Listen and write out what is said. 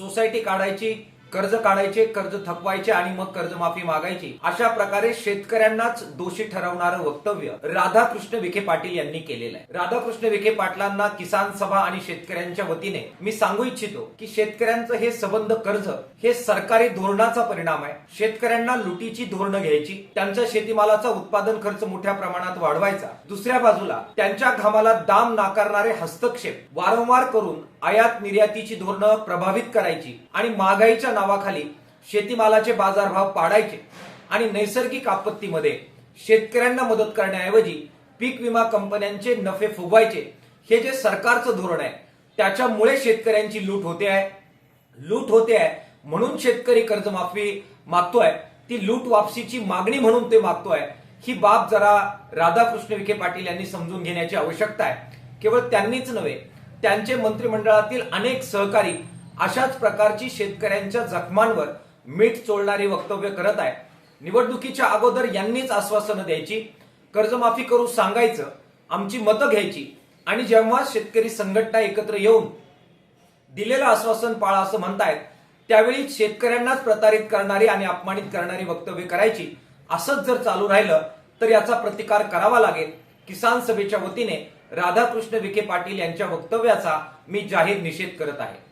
Society काढायची कर्ज काढायचे कर्ज थकवायचे आणि मग कर्जमाफी मागायची. अशा प्रकारे शेतकऱ्यांनाच दोषी ठरवणारं वक्तव्य राधाकृष्ण विखे पाटील यांनी केलेलं आहे. राधाकृष्ण विखे पाटलांना किसान सभा आणि शेतकऱ्यांच्या वतीने मी सांगू इच्छितो की शेतकऱ्यांचं हे सबंध कर्ज हे सरकारी धोरणाचा परिणाम आहे. शेतकऱ्यांना लुटीची धोरणं घ्यायची त्यांच्या शेतीमालाचा उत्पादन खर्च मोठ्या प्रमाणात वाढवायचा. दुसऱ्या बाजूला त्यांच्या घामाला दाम नाकारणारे हस्तक्षेप वारंवार करून आयात निर्यातीची धोरणं प्रभावित करायची आणि महागाईच्या नावाखाली शेतीमालाचे बाजारभाव पाडायचे आणि नैसर्गिक आपत्तीमध्ये शेतकऱ्यांना मदत करण्याऐवजी पीक विमा कंपन्यांचे नफे फुगवायचे. हे जे सरकारचं धोरण आहे त्याच्यामुळे शेतकऱ्यांची लूट होते आहे. लूट होते आहे म्हणून शेतकरी कर्जमाफी मागतोय. ती लूट वापसीची मागणी म्हणून ते मागतोय. ही बाब जरा राधाकृष्ण विखे पाटील यांनी समजून घेण्याची आवश्यकता आहे. केवळ त्यांनीच नव्हे त्यांचे मंत्रिमंडळातील अनेक सहकारी अशाच प्रकारची शेतकऱ्यांच्या जखमांवर मीठ चोळणारी वक्तव्य करत आहे. निवडणुकीच्या अगोदर यांनीच आश्वासनं द्यायची. कर्जमाफी करू सांगायचं आमची मतं घ्यायची. आणि जेव्हा शेतकरी संघटना एकत्र येऊन दिलेलं आश्वासन पाळा असं म्हणतायत त्यावेळी शेतकऱ्यांनाच प्रतारित करणारी आणि अपमानित करणारी वक्तव्य करायची. असंच जर चालू राहिलं तर याचा प्रतिकार करावा लागेल. किसान सभेच्या वतीने राधाकृष्ण विखे पाटील यांच्या वक्तव्याचा मी जाहीर निषेध करत आहे.